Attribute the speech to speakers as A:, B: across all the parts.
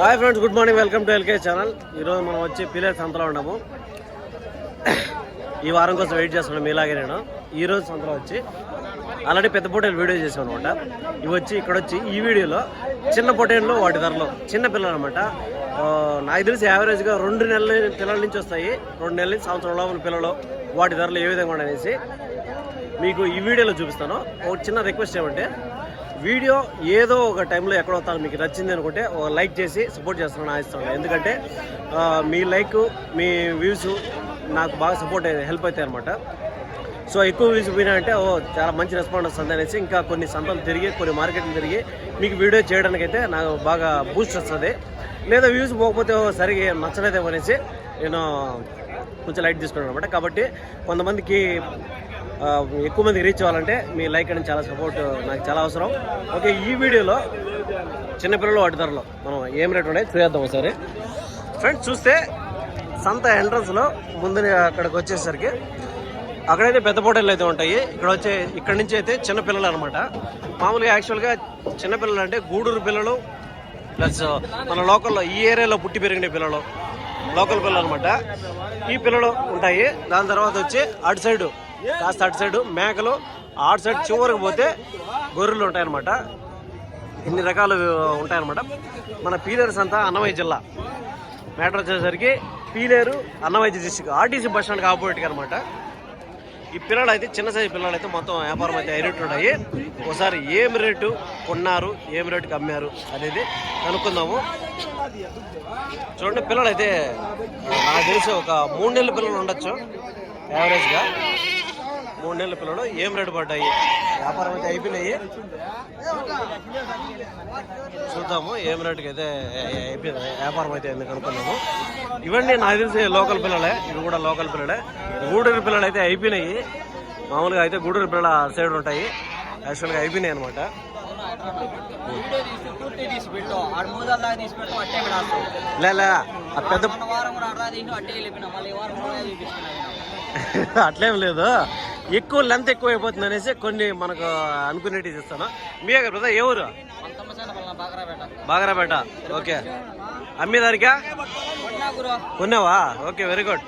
A: Hi friends good morning welcome to LK channel. ఈరోజు మనం వచ్చి పిల్లల సంతలో ఉన్నాము. ఈ వారం కోసం వెయిట్ చేస్తున్నాం మీలాగే నేను. ఈరోజు సంతలో వచ్చి ఆల్రెడీ పెద్ద పొటేలు వీడియో చేసాం అనమాట ఇవి వచ్చి ఇక్కడ వచ్చి ఈ వీడియోలో చిన్న పొటేళ్ళు వాటి ధరలు చిన్న పిల్లలు అనమాట నాకు తెలిసి యావరేజ్గా రెండు నెలల పిల్లల నుంచి వస్తాయి. రెండు నెలల నుంచి సంవత్సరం లోపల పిల్లలు వాటి ధరలు ఏ విధంగా ఉండనేసి మీకు ఈ వీడియోలో చూపిస్తాను. ఒక చిన్న రిక్వెస్ట్ ఏమంటే వీడియో ఏదో ఒక టైంలో ఎక్కడో తాను మీకు నచ్చింది అనుకుంటే ఒక లైక్ చేసి సపోర్ట్ చేస్తున్నాను ఆశిస్తున్నాను ఎందుకంటే మీ లైక్ మీ వ్యూస్ నాకు బాగా సపోర్ట్ హెల్ప్ అవుతాయి అనమాట సో ఎక్కువ వ్యూస్ పోయినాయంటే ఓ చాలా మంచి రెస్పాండ్ వస్తుంది అనేసి ఇంకా కొన్ని సంతలు తిరిగి కొన్ని మార్కెట్లు తిరిగి మీకు వీడియో చేయడానికి అయితే నాకు బాగా బూస్ట్ వస్తుంది. లేదా వ్యూస్ పోకపోతే ఓ సరిగా నచ్చలేదేమో అనేసి నేను కొంచెం లైట్ తీసుకున్నాను అనమాట కాబట్టి కొంతమందికి ఎక్కువ మందికి రీచ్ అవ్వాలంటే మీ లైక్ అనేది చాలా సపోర్ట్ నాకు చాలా అవసరం. ఓకే ఈ వీడియోలో చిన్నపిల్లలు వాటి ధరలో మనం ఏం రేట్ ఉన్నాయి చూద్దాం ఒకసారి. ఫ్రెండ్స్ చూస్తే సంత ఎంట్రన్స్లో ముందు అక్కడికి వచ్చేసరికి అక్కడైతే పెద్ద పోటీలు అయితే ఉంటాయి. ఇక్కడ వచ్చే ఇక్కడ నుంచి అయితే చిన్న పిల్లలు అనమాట మామూలుగా యాక్చువల్గా చిన్నపిల్లలు అంటే గూడూరు పిల్లలు ప్లస్ మన లోకల్లో ఈ ఏరియాలో పుట్టి పెరిగిన పిల్లలు లోకల్ పిల్లలు అనమాట ఈ పిల్లలు ఉంటాయి. దాని తర్వాత వచ్చి అటు సైడు కాస్త అటు సైడు మేకలు అటు సైడ్ చివరికి పోతే గొర్రెలు ఉంటాయన్నమాట. ఇన్ని రకాలు ఉంటాయన్నమాట. మన పీలేరు అంతా అన్నమయ్య జిల్లా. మ్యాటర్ వచ్చేసరికి Pileru Annamayya district RTC bus స్టాండ్కి ఆపోజిట్గా అనమాట ఈ పిల్లలు అయితే చిన్న సైజు పిల్లలు అయితే మొత్తం వ్యాపారం అయితే ఐరేట్ ఉన్నాయి. ఒకసారి ఏం రేటు కొన్నారు ఏం రేటుకి అమ్మారు అనేది కనుక్కుందాము. చూడండి పిల్లలు అయితే నాకు తెలిసి ఒక మూడు నెలల పిల్లలు ఉండొచ్చు యావరేజ్గా మూడు నెలల పిల్లలు ఏం రేటు పడ్డాయి? వ్యాపారం అయితే అయిపోయినాయి. చూద్దాము ఏం రేటుకి అయితే అయిపోయింది వ్యాపారం అయితే ఎందుకు అనుకున్నాము. ఇవన్నీ నాకు తెలిసి లోకల్ పిల్లలే ఇవి కూడా లోకల్ పిల్లలే. గూడూరు పిల్లలు అయితే అయిపోయినాయి. మామూలుగా అయితే గూడూరు పిల్లల సైడ్ ఉంటాయి. యాక్చువల్గా అయిపోయినాయి అనమాట పెద్ద
B: అట్లేం
A: లేదు. ఎక్కువ లెంత్ ఎక్కువ అయిపోతుంది అనేసి కొన్ని మనకు అనుకునేటివి చేస్తాను. మీ బ్రదర్ ఏ ఊరు?
B: బాగరాపేట.
A: ఓకే. అమ్మేదానికా కొన్నావా? ఓకే వెరీ గుడ్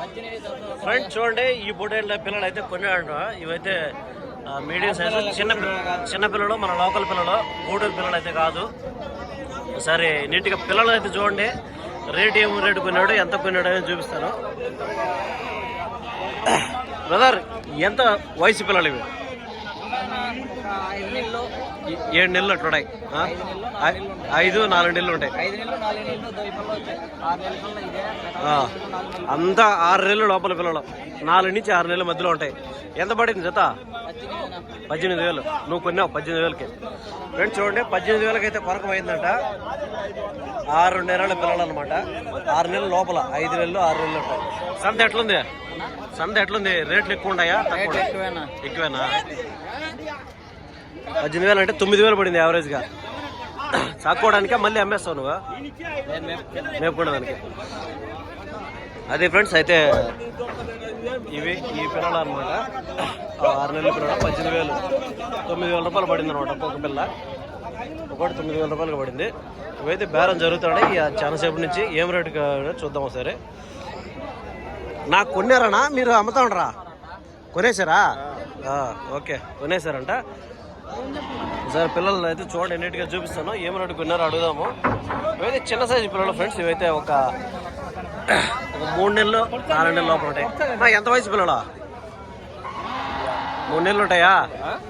B: పద్దెనిమిది
A: ఫ్రెండ్స్ చూడండి ఈ పొటేళ్ళ పిల్లలు అయితే కొన్నాడు ఇవైతే మీడియం సైజు చిన్న పిల్ల- చిన్న మన లోకల్ పిల్లలు గూడూరు పిల్లలు అయితే కాదు. ఒకసారి నీట్గా పిల్లలు అయితే చూడండి. రేట్ ఏమో రేటు కొన్నాడు ఎంత కొన్నాడు అని చూపిస్తాను. బ్రదర్ ఎంత వయసు పిల్లలు ఇవి? ఏడు నెలలు అట్లున్నాయి. ఐదు నాలుగు నెలలు ఉంటాయి. అంతా ఆరు నెలలు లోపల పిల్లలు. నాలుగు నుంచి ఆరు నెలల మధ్యలో ఉంటాయి. ఎంత పడింది జత?
B: పద్దెనిమిది
A: వేలు. నువ్వు కొన్నావు పద్దెనిమిది వేలకి. ఫ్రెండ్స్ చూడండి పద్దెనిమిది వేలకైతే అయితే కొరకం అయిందంట ఆరు నెలల పిల్లలు అనమాట ఆరు నెలల లోపల ఐదు నెలలు ఆరు నెలలు ఉంటాయి. సంత ఎట్లుంది? సంత ఎట్లుంది? రేట్లు ఎక్కువ ఉన్నాయా?
B: ఎక్కువేనా?
A: పద్దెనిమిది వేలు అంటే తొమ్మిది వేలు పడింది యావరేజ్గా. సాక్కోవడానికే? మళ్ళీ అమ్మేస్తావు నువ్వు? మేపుకోవడానికి అదే ఫ్రెండ్స్ అయితే ఇవి ఈ పిల్లలు అనమాట ఆరు నెలల పిల్లలు పద్దెనిమిది వేలు. తొమ్మిది వేల రూపాయలు పడింది అనమాట ఒక్కొక్క పిల్ల. ఒకటి తొమ్మిది వేల రూపాయలు పడింది. ఇవైతే బేరం జరుగుతున్నాయి. ఇక చాలాసేపు నుంచి ఏం రేటు చూద్దాం ఒకసారి. నాకు కొన్నారనా? మీరు అమ్ముతా ఉండరా కొనేసారా ఓకే. కొనేసారంట సరే పిల్లలు అయితే చూడండి నీట్గా చూపిస్తాను. ఏమైనా రేటు కొన్నారో అడుగుదాము. ఇవైతే చిన్న సైజు పిల్లలు ఫ్రెండ్స్ ఇవైతే ఒక మూడు నెలలు నాలుగు నెలల లోపల ఉంటాయి. ఎంత వయసు పిల్లలు? మూడు నెలలు ఉంటాయా?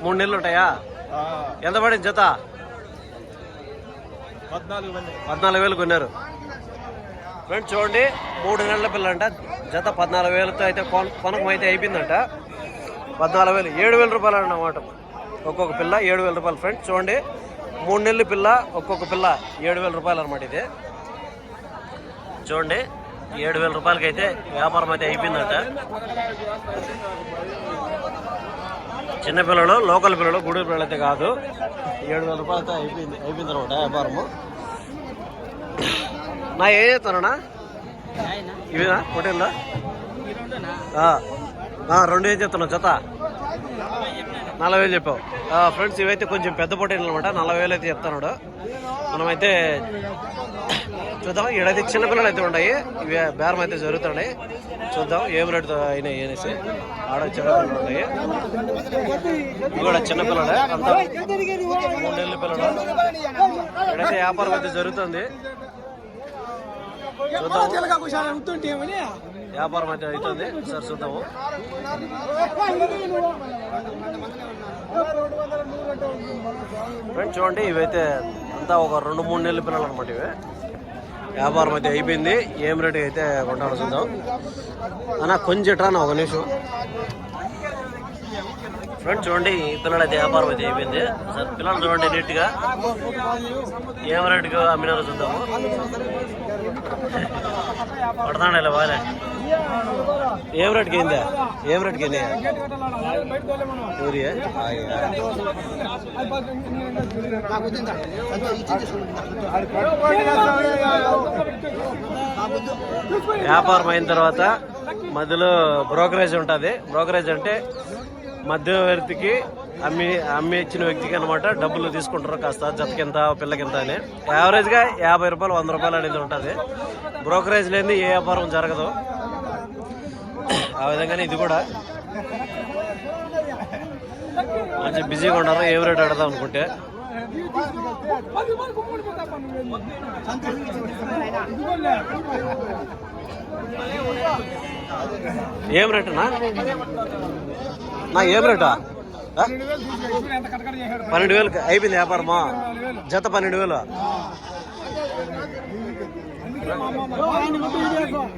A: మూడు నెలలు ఉంటాయా? ఎంత పడింది జత? పద్నాలుగు వేలు కొన్నారు. ఫ్రెండ్స్ చూడండి మూడు నెలల పిల్లంట. జత పద్నాలుగు వేలతో అయితే కొన- కొనకం అయితే అయిపోయిందంట. పద్నాలుగు వేలు ఏడు వేల రూపాయలు అన్నమాట. ఒక్కొక్క పిల్ల ఏడు వేల రూపాయలు ఫ్రెండ్స్ చూడండి మూడు నెలల పిల్ల ఒక్కొక్క పిల్ల ఏడు వేల రూపాయలు అనమాట ఇది. చూడండి ఏడు వేల రూపాయలకి అయితే వ్యాపారం అయితే అయిపోయిందంట. చిన్నపిల్లలు లోకల్ పిల్లలు గుడి పిల్లలు అయితే కాదు. ఏడు వేల రూపాయలతో అయిపోయింది అయిపోయింది అనమాట వ్యాపారము. నా ఏ చేస్తానా ఇవేనా? హోటల్లో? రెండు ఏం చెప్తున్నావు? జత? నలభై వేలు చెప్పావు. ఫ్రెండ్స్ ఇవైతే కొంచెం పెద్ద పొట్టేలు అనమాట నలభై వేలు అయితే చెప్తున్నాడు మనమైతే చూద్దాం. ఈడైతే చిన్నపిల్లలు అయితే ఉన్నాయి. ఇవి బేరం అయితే జరుగుతున్నాయి. చూద్దాం. ఏం రేటు అయినాయి అనేసి. ఆడ చిన్నపిల్లలు ఉన్నాయి. ఇవి కూడా చిన్నపిల్లలే అంతా మూడు నెలల పిల్లలు. ఇక్కడైతే వ్యాపారం అయితే జరుగుతుంది. వ్యాపారం అయితే అవుతుంది. సార్ చూద్దాము. ఫ్రెండ్స్ చూడండి ఇవైతే అంతా ఒక రెండు మూడు నెలల పిల్లలు అనమాట ఇవి. వ్యాపారం అయితే అయిపోయింది. ఏం రేటు అయితే కొంటాను చూద్దాం. అన్న కొంచెట్రా ఒక నిమిషం. ఫ్రెండ్స్ చూడండి ఈ పిల్లలు అయితే వ్యాపారం అయితే అయిపోయింది. సార్ పిల్లలు చూడండి నీట్గా. ఏం రేటుగా అమ్మినారో చూద్దాము. పడతాండి ఇలా బాగానే ఏం రేటుకి అయిందా ఏం రేటుకి అయింది యూరియా? వ్యాపారం అయిన తర్వాత మధ్యలో బ్రోకరేజ్ ఉంటుంది. బ్రోకరేజ్ అంటే మధ్యవర్తికి అమ్మి అమ్మి ఇచ్చిన వ్యక్తికి అనమాట డబ్బులు తీసుకుంటారు కాస్త జతకింత పిల్లకింత అని. యావరేజ్గా యాభై రూపాయలు వంద రూపాయలు అనేది ఉంటుంది. బ్రోకరేజ్ లేని ఏ వ్యాపారం జరగదు. ఆ విధంగానే ఇది కూడా. మంచి బిజీగా ఉన్నారు ఏం రేట్ అడదాం అనుకుంటే. ఏం రేటునా? నా ఏం రేటా? పన్నెండు వేలు అయిపోయింది వ్యాపారమా? జత పన్నెండు వేలు.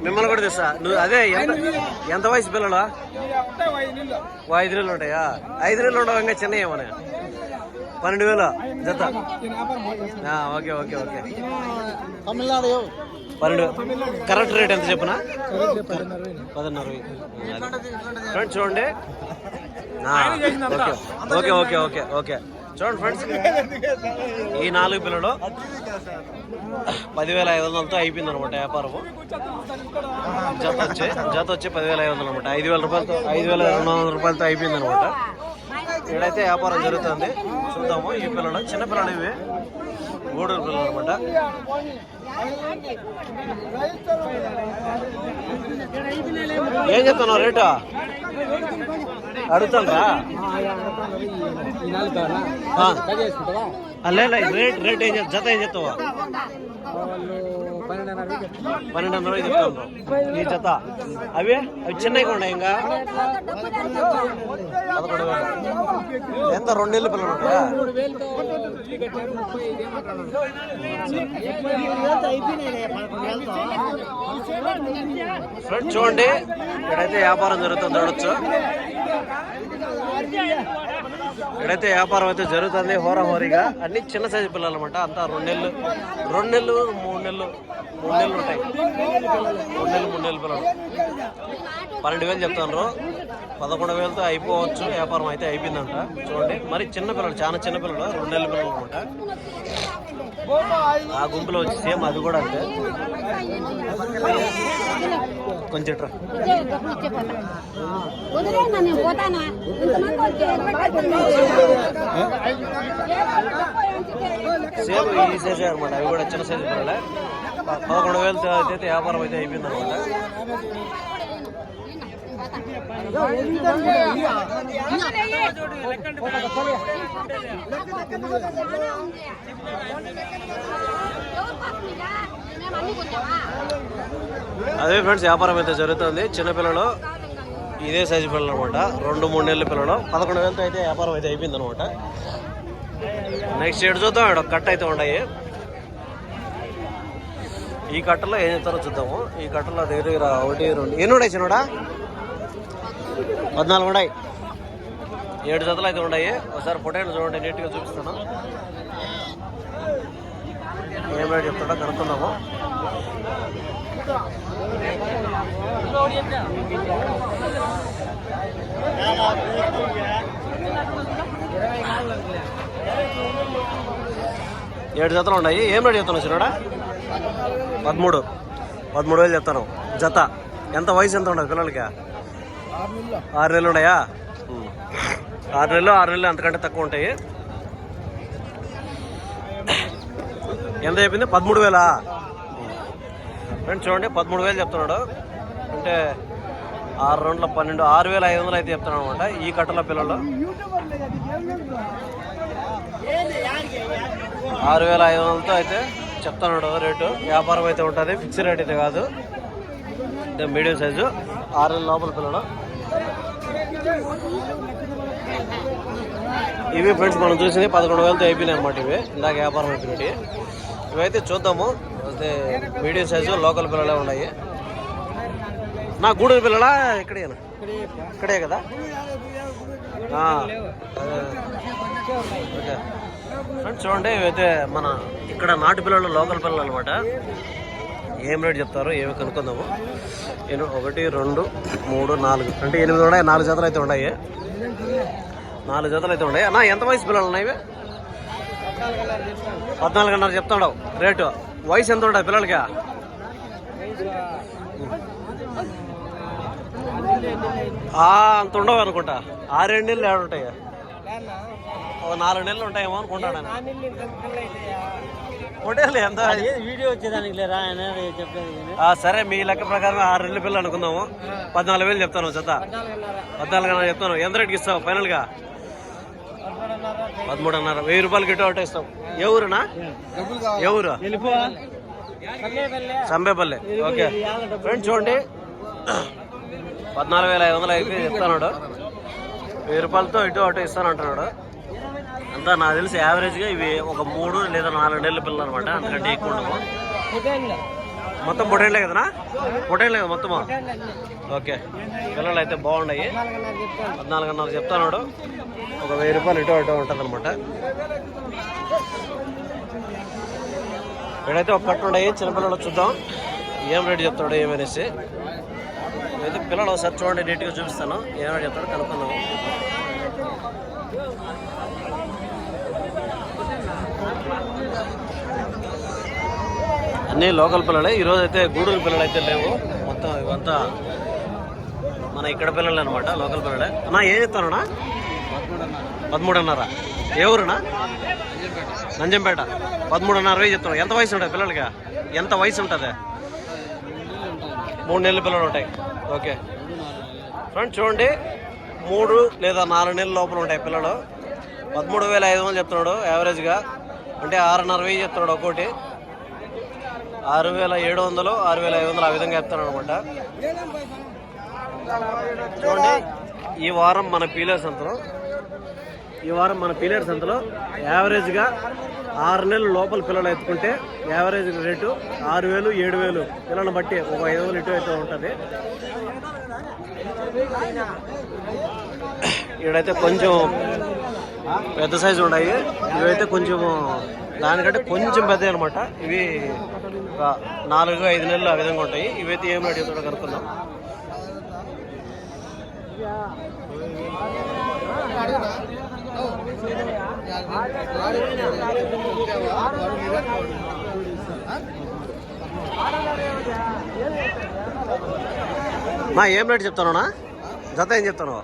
A: మిమ్మల్ని కూడా తెస్తా. నువ్వు అదే ఎంత ఎంత వయసు పిల్లలు? ఐదు నెలలు ఉంటాయా? ఐదు నెలలు ఉండవు ఇంకా చిన్న ఏమన్నా పన్నెండు వేలు జత. Okay okay okay.
C: తమిళనాడు
A: పన్నెండు కరెక్ట్ రేట్ ఎంత చెప్పునా? పదిన్నర చూడండి. Okay. Okay okay okay okay. చూడండి ఫ్రెండ్స్. ఈ నాలుగు పిల్లలు పదివేల ఐదు వందలతో అయిపోయింది అనమాట వ్యాపారం జత వచ్చి జత వచ్చి పదివేల ఐదు వందలు అనమాట. ఐదు వేల రూపాయలతో ఐదు వేల రెండు వందల రూపాయలతో అయిపోయింది అనమాట. ఇక్కడైతే వ్యాపారం జరుగుతుంది. చూద్దాము ఈ పిల్లలు చిన్న పిల్లలు ఇవి. గూడూరు పిల్లలు అనమాట. ఏం చెప్తున్నావు రేటు? రేట్ రేట్ ఏం చెప్ జత ఏం చెప్తావా? పన్నెండున్నర చెప్తాను ఈ జత. అవి? అవి చిన్నగా ఉన్నాయి ఇంకా? పదకొండు వేలు. ఎంత? రెండు నెలలు పిల్లలు ఉంటాయా ఫ్రెండ్ చూడండి. ఇక్కడైతే వ్యాపారం జరుగుతుంది చూడొచ్చు. Hallelujah. ఇక్కడైతే వ్యాపారం అయితే జరుగుతుంది హోరాహోరీగా. అన్ని చిన్న సైజు పిల్లలు అనమాట అంతా రెండు నెలలు రెండు నెలలు మూడు నెలలు మూడు నెలలు ఉంటాయి. మూడు నెలలు మూడు నెలలు పిల్లలు. పన్నెండు వేలు చెప్తాను పదకొండు వేలతో అయిపోవచ్చు. వ్యాపారం అయితే అయిపోయిందంట. చూడండి. మరి చిన్న పిల్లలు చాలా చిన్న పిల్లలు రెండు నెలల పిల్లలు అనమాట. ఆ గుంపులో వచ్చి సేమ్ అది కూడా అంతే. కొంచెం
D: సేపు
A: సేమ్ ఈ సైజే అనమాట అవి కూడా చిన్న సైజు పిల్లలే. పదకొండు వేలు అయితే వ్యాపారం అయితే అయిపోయింది అనమాట అదే ఫ్రెండ్స్ వ్యాపారం అయితే జరుగుతుంది. చిన్నపిల్లలు ఇదే సైజు పిల్లలు అనమాట రెండు మూడు నెలల పిల్లలు. పదకొండు వేలతో అయితే వ్యాపారం అయితే అయిపోయింది అనమాట నెక్స్ట్ ఏడు చూద్దాం. ఇక్కడ కట్ట అయితే ఉన్నాయి. ఈ కట్టలో ఏం చెప్తారో చూద్దాము. ఈ కట్టలో దగ్గర దగ్గర ఒకటి రెండు. ఎన్ని ఉన్నాయి చిన్నడా? పద్నాలుగు ఉన్నాయి. ఏడు జతలు అయితే ఉన్నాయి. ఒకసారి పొటాటో చూడండి నీట్గా చూపిస్తాను. ఏం రేట్ చెప్తాడో కనుక్కుందాము. ఏడు జతలు ఉన్నాయి. ఏం రెడీ చెప్తాను చిన్నడా? పదమూడు. పదమూడు వేలు చెప్తాను. జత. ఎంత వయసు ఎంత ఉండదు పిల్లలకి? ఆరు నెలలు ఉన్నాయా? ఆరు నెలలు ఆరు నెలలు అంతకంటే తక్కువ ఉంటాయి. ఎంత చెప్పింది? పదమూడు వేలా? ఫ్రెండ్స్ చూడండి పదమూడు వేలు చెప్తున్నాడు. అంటే ఆరు రెండుల పన్నెండు ఆరు వేల ఐదు వందలు అయితే చెప్తున్నాను అనమాట ఈ కట్టల పిల్లలు. ఆరు వేల ఐదు వందలతో అయితే చెప్తున్నాడు రేటు. వ్యాపారం అయితే ఉంటుంది ఫిక్స్ రేట్ అయితే కాదు. అంటే మీడియం సైజు ఆరు వేల లోపల పిల్లలు. ఇవి ఫ్రెండ్స్ మనం చూసింది పదకొండు వేలతో అయిపోయినాయి అనమాట ఇవి. ఇందాక వ్యాపారం అయిపోయినాయి ఇవైతే చూద్దాము. అయితే మీడియం సైజు లోకల్ పిల్లలే ఉన్నాయి. నా గూడూరు పిల్లలా ఇక్కడేనా? ఇక్కడే కదా? ఓకే ఫ్రెండ్స్ చూడండి ఇవైతే మన ఇక్కడ నాటు పిల్లలు లోకల్ పిల్లలు అనమాట ఏం రేట్ చెప్తారు ఏమి కనుక్కుందాము. నేను ఒకటి రెండు మూడు నాలుగు. అంటే ఎనిమిది ఉన్నాయి నాలుగు జతలు అయితే ఉన్నాయి. నాలుగు జతలు అయితే ఉన్నాయి. అన్న ఎంత వయసు పిల్లలు ఉన్నాయి పద్నాలుగున్నర చెప్తాడు రేటు. వయసు ఎంత ఉంటాయి పిల్లలకి? అంత ఉండవు అనుకుంటా. ఆరేడు నెలలు ఏడు ఉంటాయి. ఒక నాలుగు నెలలు ఉంటాయేమో అనుకుంటాను. ఒకటేలే ఎంత?
B: వీడియో వచ్చేదానికి లేరా ఆయన? చెప్పేది
A: ఆ, సరే మీ లెక్క ప్రకారం ఆరు నెలల పిల్లలు అనుకుందాము. పద్నాలుగు వేలు చెప్తాను జత. పద్నాలుగున్నర చెప్తాను. ఎంత రేట్కి ఇస్తావు ఫైనల్గా? పదమూడున్నర. వెయ్యి రూపాయలకి ఇటు ఒకటి ఇస్తాం. ఏ ఊరునా? ఏ ఊరు? సంబేపల్లి. ఓకే. ఫ్రెండ్స్ చూడండి. పద్నాలుగు వేల ఐదు వందలు అయితే చెప్తాడు వెయ్యి రూపాయలతో ఇటు అటు ఇస్తాను అంటున్నాడు అంతా నాకు తెలిసి యావరేజ్గా ఇవి ఒక మూడు లేదా నాలుగు నెలల పిల్లలు అనమాట అందుకంటే ఎక్కువ ఉండవు. మొత్తం పొటేళ్ళే కదనా? పొటేళ్ళే కదా మొత్తము? ఓకే. పిల్లలు అయితే బాగున్నాయి. పద్నాలుగున్నర చెప్తాను ఒక వెయ్యి రూపాయలు ఇటు అటు ఉంటుంది అనమాట ఇక్కడైతే ఒక కట్టు ఉన్నాయి చిన్నపిల్లలు చూద్దాం. ఏం రేటు చెప్తాడు ఏమనేసి. అయితే పిల్లలు ఒకసారి చూడండి నీట్గా చూపిస్తాను. ఏమైనా రేటు చెప్తాడో కనుక్కుందాం. అన్నీ లోకల్ పిల్లలే. ఈరోజు అయితే గూడూరు పిల్లలు అయితే లేవు. మొత్తం ఇవంతా మన ఇక్కడ పిల్లలు అనమాట లోకల్ పిల్లలే. అన్నా ఏం చెప్తానన్నా పదమూడున్నర. ఏ ఊరునా నంజంపేట. పదమూడున్నర వెయ్యి చెప్తాను ఎంత వయసు ఉంటుంది పిల్లలకి? ఎంత వయసు ఉంటుంది? మూడు నెలల పిల్లలు ఉంటాయి. ఓకే. ఫ్రంట్ చూడండి మూడు లేదా నాలుగు నెలల లోపల ఉంటాయి పిల్లలు. పదమూడు వేల ఐదు వందలు చెప్తున్నాడు యావరేజ్గా. అంటే ఆరున్నర వెయ్యి చెప్తున్నాడు ఒక్కోటి. ఆరు వేల ఏడు వందలు ఆరు వేల ఐదు వందలు ఆ విధంగా చెప్తాను అనమాట. చూడండి ఈ వారం మన పీలర్ అంతరం ఈ వారం మన పీలర్ సంతలో యావరేజ్గా ఆరు నెలల లోపల పిల్లలు ఎత్తుకుంటే యావరేజ్ రేటు ఆరు వేలు ఏడు వేలు. పిల్లలను బట్టి ఒక ఐదు వేలు ఇటు అయితే ఉంటుంది. ఇక్కడైతే కొంచెం పెద్ద సైజు ఉన్నాయి. ఇవైతే కొంచెం దానికంటే కొంచెం పెద్ద అనమాట ఇవి నాలుగు ఐదు నెలలు ఆ విధంగా ఉంటాయి. ఇవైతే ఏం రేటు చెప్తాడో కనుక్కుందాం. మా ఏం రేటు చెప్తాను జత ఏం చెప్తాను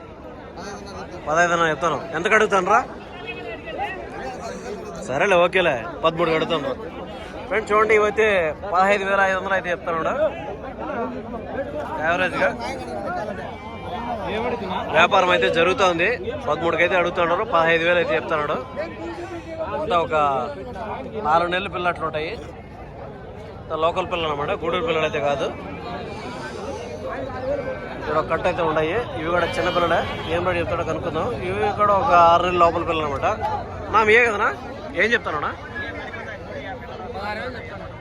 A: పదహైదున్నర చెప్తాను ఎంత కడుగుతానరా? సరేలే ఓకేలే. పదమూడు కడుగుతాను. ఫ్రెండ్స్ చూడండి ఇవైతే పదహైదు వేల ఐదు వందలు అయితే చెప్తాను యావరేజ్గా వ్యాపారం అయితే జరుగుతుంది. పదమూడుకి అయితే అడుగుతున్నాడు. పదహైదు వేలు అయితే చెప్తున్నాడు. అంతా ఒక ఆరు నెలల పిల్లలు అట్లా ఉంటాయి లోకల్ పిల్లలు అనమాట గూడూరు పిల్లలు అయితే కాదు. ఇక్కడ ఒక కట్ట అయితే ఉన్నాయి. ఇవి కూడా చిన్న పిల్లలే. ఏం రేటు చెప్తాడో కనుక్కుందాం. ఇవి కూడా ఒక ఆరు నెలల లోపల పిల్లలు అనమాట నా మీయే కదనా? ఏం చెప్తానా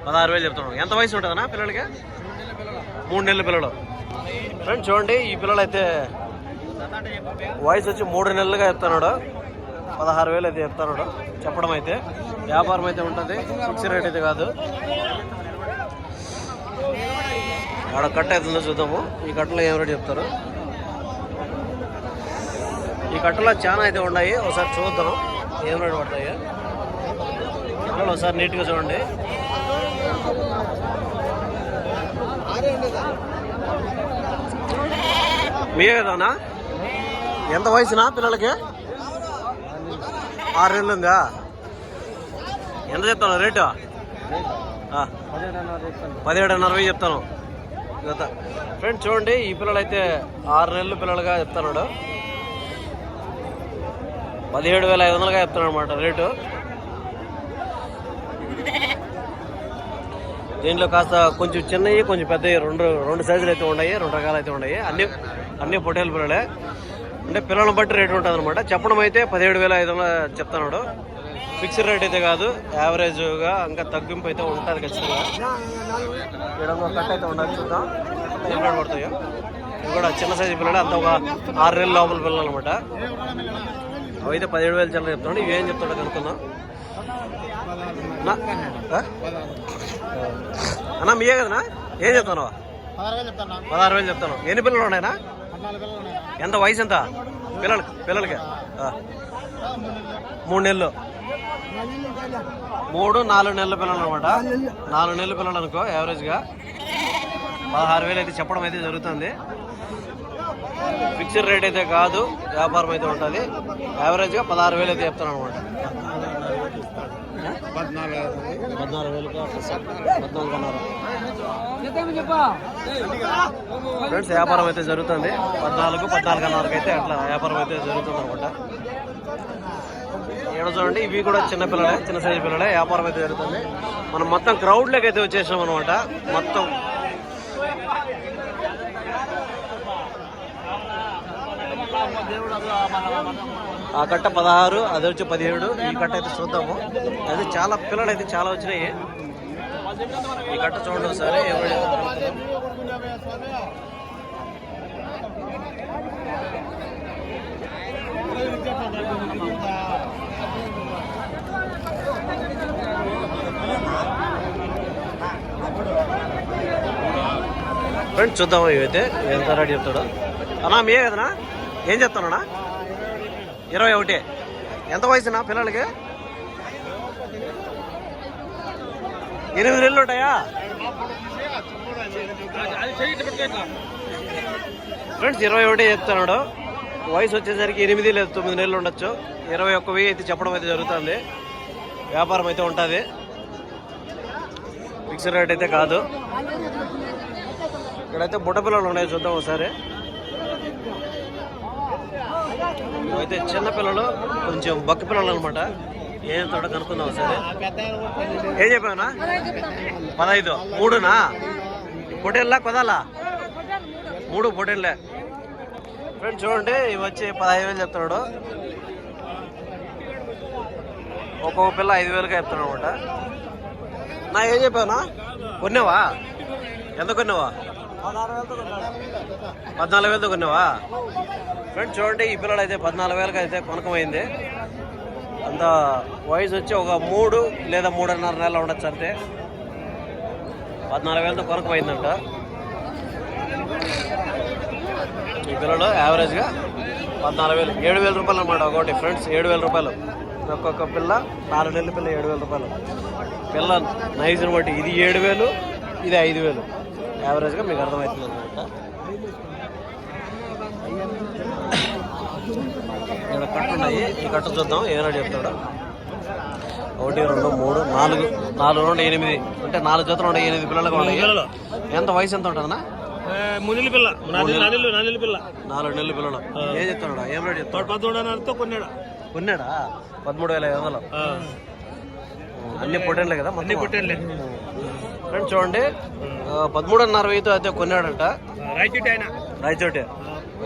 A: పదహారు వేలు చెప్తున్నాను ఎంత వయసు ఉంటుందన్నా పిల్లలకి? మూడు నెలల పిల్లలు. ఫ్రెండ్ చూడండి ఈ పిల్లలు అయితే వయసు వచ్చి మూడు నెలలుగా చెప్తున్నాడు పదహారు వేలు అయితే చెప్తున్నాడు చెప్పడం అయితే వ్యాపారం అయితే ఉంటుంది. ఫిక్స్ రేట్ అయితే కాదు. ఆడ కట్ట అవుతుందో చూద్దాము. ఈ కట్టలో ఏం రేటు చెప్తారు? ఈ కట్టలో చాలా అయితే ఉన్నాయి. ఒకసారి చూద్దాం. ఏం రేటు పడతాయి? ఒకసారి నీట్గా చూడండి. మీరే కదన్నా ఎంత వయసునా పిల్లలకి? ఆరు నెలలు ఉందా? ఎంత చెప్తాను రేటు? పదిహేడున్నర వెయ్యి చెప్తాను. ఫ్రెండ్ చూడండి ఈ పిల్లలు అయితే ఆరు నెలలు పిల్లలుగా చెప్తున్నాడు. పదిహేడు వేల ఐదు వందలుగా చెప్తున్నాడు అనమాట రేటు. దీంట్లో కాస్త కొంచెం చిన్నవి కొంచెం పెద్దవి రెండు రెండు సైజులు అయితే ఉన్నాయి రెండు రకాలు అయితే ఉన్నాయి. అన్ని అన్ని పొటేలు పిల్లలే అంటే పిల్లలను బట్టి రేటు ఉంటుంది అనమాట చెప్పడం అయితే పదిహేడు వేల ఐదు వందలు చెప్తున్నాడు. ఫిక్స్డ్ రేట్ అయితే కాదు యావరేజ్గా ఇంకా తగ్గింపు అయితే ఉంటుంది ఖచ్చితంగా. ఒక కట్ అయితే ఉండదు చూద్దాం. ఏం రేటు పడతాయో. ఇవి కూడా చిన్న సైజు పిల్లలు అంత ఒక ఆరు నెలల లోపల పిల్లలు అనమాట అవి అయితే పదిహేడు వేలు చిల్లర చెప్తున్నాడు. ఇవి ఏం చెప్తాడో కనుక్కుందాం? అన్నా మీయే కదనా ఏం చెప్తాను
C: పదహారు వేలు చెప్తాను
A: ఎన్ని పిల్లలు ఉన్నాయనా ఎంత వయసు ఎంత? పిల్లలకి? పిల్లలకి మూడు నెలలు. మూడు నాలుగు నెలల పిల్లలు అనమాట నాలుగు నెలల పిల్లలు అనుకో యావరేజ్గా పదహారు వేలు అయితే చెప్పడం అయితే జరుగుతుంది. ఫిక్స్డ్ రేట్ అయితే కాదు వ్యాపారం అయితే ఉంటుంది. యావరేజ్గా పదహారు వేలు అయితే చెప్తాను అనమాట పద్నాలుగు వేలకు పద్నాలుగున్నర ఫ్రెండ్స్ వ్యాపారం అయితే జరుగుతుంది. పద్నాలుగు పద్నాలుగున్నరకు అయితే అట్లా వ్యాపారం అయితే జరుగుతుంది అనమాట ఏడో చూడండి ఇవి కూడా చిన్న పిల్లలే చిన్న సైజు పిల్లలే వ్యాపారం అయితే జరుగుతుంది. మనం మొత్తం క్రౌడ్లోకి అయితే వచ్చేసాం అనమాట మొత్తం. ఆ కట్ట పదహారు అది వచ్చి పదిహేడు. ఈ కట్ట అయితే చూద్దాము. అది చాలా పిల్లలు అయితే చాలా వచ్చినాయి. ఈ కట్ట చూడండి ఒకసారి ఎవరు? ఫ్రెండ్స్ ఇవైతే. ఎంత రెడీ చెప్తాడు. అన్నా మీయే కదనా ఏం చెప్తానన్నా ఇరవై ఒకటి. ఎంత వయసునా పిల్లలకి? ఎనిమిది నెలలు ఉంటాయా? ఫ్రెండ్స్ ఇరవై ఒకటి చెప్తున్నాడు. వయసు వచ్చేసరికి ఎనిమిది లేదా తొమ్మిది నెలలు ఉండొచ్చు. ఇరవై ఒక్క వెయ్యి అయితే చెప్పడం అయితే జరుగుతుంది. వ్యాపారం అయితే ఉంటుంది. ఫిక్స్డ్ రేట్ అయితే కాదు. ఇక్కడైతే బుట్ట పిల్లలు ఉన్నాయి చూద్దాం ఒకసారి. ఇవైతే చిన్న పిల్లలు కొంచెం బక్క పిల్లలు అనమాట ఏం తోట కనుక్కుందాం సరే ఏం చెప్పావునా? పదహైదు. మూడునా? పొటేళ్ళా కొదాలా? మూడు పొటేళ్ళే ఫ్రెండ్ చూడండి ఇవి వచ్చి పదహైదు వేలు చెప్తున్నాడు. ఒక్కొక్క పిల్ల ఐదు వేలుగా చెప్తున్నాడు అనమాట నా ఏం చెప్పావునా? కొన్నావా? ఎంత కొన్నావా? పద్నాలుగు వేలతో కొన్నావా? ఫ్రెండ్స్ చూడండి ఈ పిల్లలు అయితే పద్నాలుగు వేలకు అయితే కొనకమైంది. అంత వయసు వచ్చి ఒక మూడు లేదా మూడున్నర నెలలు ఉండొచ్చు అంతే. పద్నాలుగు వేలతో కొనకమైందంట. ఈ పిల్లలు యావరేజ్గా పద్నాలుగు వేలు ఏడు వేల రూపాయలు అనమాట ఒకటి. ఫ్రెండ్స్ ఏడు వేల రూపాయలు. ఒక్కొక్క పిల్ల నాలుగు నెలల పిల్ల ఏడు వేల రూపాయలు. పిల్ల నైజ్ని బట్టి ఇది ఏడు వేలు ఇది ఐదు వేలు యావరేజ్గా మీకు అర్థమవుతుంది అనమాట. ఇక్కడ కట్టు ఉన్నాయి? ఈ కట్టు చూద్దాం. ఏమైనా చెప్తాడు? ఒకటి రెండు మూడు నాలుగు. నాలుగు రెండు ఎనిమిది. అంటే నాలుగు జతలు ఉన్నాయి ఎనిమిది పిల్లలుగా ఉన్నాయి. ఎంత వయసు ఎంత ఉంటుందన్నా?
E: మునిలి పిల్ల. నల్లి నల్లి పిల్ల.
A: నాలుగు నెలల పిల్లలు. ఏం చెప్తాడు? ఏం రేట్ చెప్తాడు?
E: పదమూడున్నరతో కొన్నాడు?
A: కొన్నాడా? పదమూడు వేల ఐదు వందలు. అన్ని పొట్టేళ్ళే కదా అన్ని
E: పుట్టేళ్ళే.
A: ఫ్రెండ్స్ చూడండి. పదమూడున్నర వెయ్యితో అయితే కొన్నాడంట.
E: ఆయన.
A: రాయచోటి.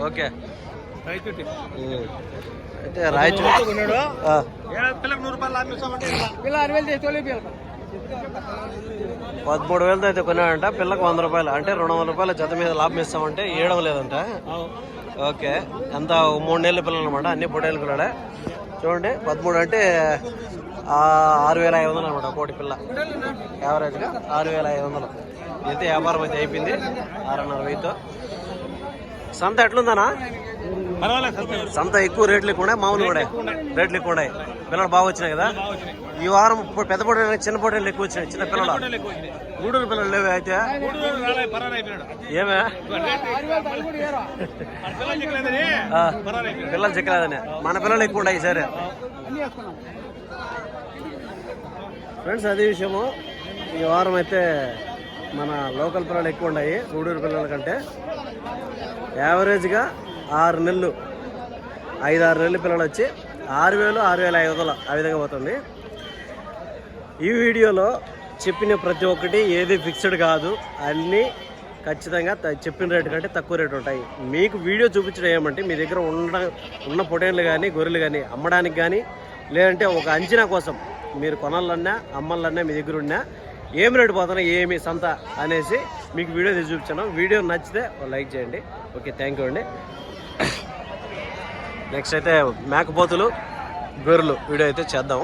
A: ఓకే. అయితే రాయచోటి
E: కొన్నాడు. నూరు రూపాయలు
A: పదమూడు వేలతో అయితే కొన్నాడంట. పిల్లకి వంద రూపాయలు. అంటే రెండు వందల రూపాయల జత మీద లాభం ఇస్తామంటే ఏడవ లేదంట. ఓకే. ఎంత? మూడు నెలల పిల్లలు అనమాట అన్ని పొట్టేళ్ళ పిల్లలే చూడండి. పదమూడు అంటే ఆరు వేల ఐదు వందలు అనమాట కోటి పిల్ల. యావరేజ్గా ఆరు వేల ఐదు వందలు. అయితే వ్యాపారం అయితే అయిపోయింది. ఆరున్నర వెయ్యితో. సంత ఎట్లుందనా సంత ఎక్కువ రేట్లు ఎక్కువ మామూలు కూడా. రేట్లు ఎక్కువ ఉన్నాయి. పిల్లలు బాగా వచ్చినాయి కదా? ఈ వారం పెద్ద పొట్టేలు చిన్న పొట్టేలు ఎక్కువ వచ్చినాయి చిన్న పిల్లలు. గూడూరు పిల్లలు లేవు అయితే. ఏమే?
E: పిల్లలు చిక్కలేదని.
A: మన పిల్లలు ఎక్కువ ఉన్నాయి సరే ఫ్రెండ్స్ అదే విషయము. ఈ వారం అయితే మన లోకల్ పిల్లలు ఎక్కువ ఉన్నాయి గూడూరు పిల్లల కంటే. యావరేజ్గా ఆరు నెలలు ఐదు ఆరు నెలలు పిల్లలు వచ్చి ఆరు వేలు ఆరు వేల ఐదు వందలు ఆ విధంగా పోతుంది. ఈ వీడియోలో చెప్పిన ప్రతి ఒక్కటి ఏది ఫిక్స్డ్ కాదు అన్నీ ఖచ్చితంగా చెప్పిన రేటు కంటే తక్కువ రేటు ఉంటాయి. మీకు వీడియో చూపించడం ఏమంటే మీ దగ్గర ఉన్న ఉన్న పొటేన్లు కానీ గొర్రెలు కానీ అమ్మడానికి కానీ లేదంటే ఒక అంచనా కోసం మీరు కొనాలన్నా అమ్మాలన్నా మీ దగ్గర ఉన్నా ఏం రేటు పోతున్నా ఏమి సంత అనేసి మీకు వీడియో తీసి చూపించాను. వీడియో నచ్చితే లైక్ చేయండి. ఓకే థ్యాంక్ యూ అండి. నెక్స్ట్ అయితే మేకపోతులు గొర్రెలు వీడియో అయితే చేద్దాం.